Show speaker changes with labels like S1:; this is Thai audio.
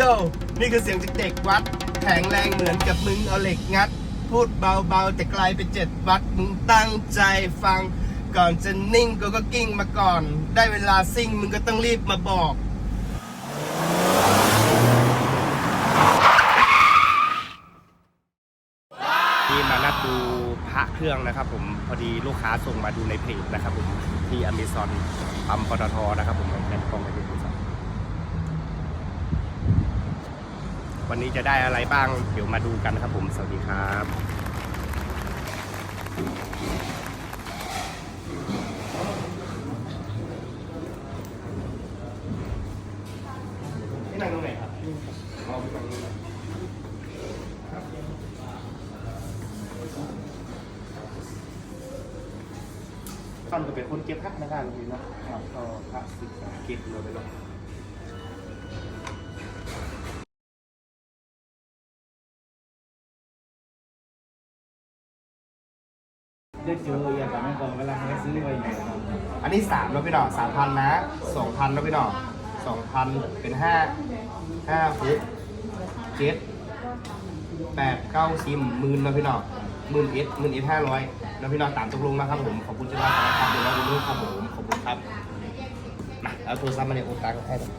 S1: โยนี่คือเสียงจากเด็กวัด แข็งแรงเหมือนกับมึงเอาเหล็กงัด พูดเบาๆ แต่ไกลไปเจ็ดวัด มึงตั้งใจฟัง ก่อนจะนิ่งกูก็กิ้งมาก่อน ได้เวลาซิ่งมึงก็ต้องรีบมาบอกที่มานัดดูพระเครื่องนะครับผมพอดีลูกค้าส่งมาดูในเพจนะครับผมที่อเมซอนปั๊มปตทนะครับผมแผ่นกองไปดูครับ วันนี้จะได้อะไรบ้าง เดี๋ยวมาดูกันครับผม สวัสดีครับนี่นั่งตรงไหนครับเอาไปตรงนี้ครับตอนก็เป็นคนเก็บพักนะครับจริงๆนะครับก็พระศึกษาเก็บเลยไปเลย
S2: ได้เจออย่างกับแม่กองเวลาเขาซื้อไปอย่างเงี้ยครับ
S1: อันนี้สามแล้วพี่หน่อสามพันนะสองพันแล้วพี่หน่อสองพันเป็นห้าห้าหกเจ็ดแปดเก้าซิมหมื่นแล้วพี่หน่อหมื่นเอ็ดหมื่นเอ็ดห้าร้อยแล้วพี่หน่อตามตกลงนะครับผมขอบคุณเจ้าหน้าที่ครับเดี๋ยวเราดูรูปครับผมขอบคุณครับมาเอาโทรศัพท์มาเนี่ยโอนตังค์ให้หน่อย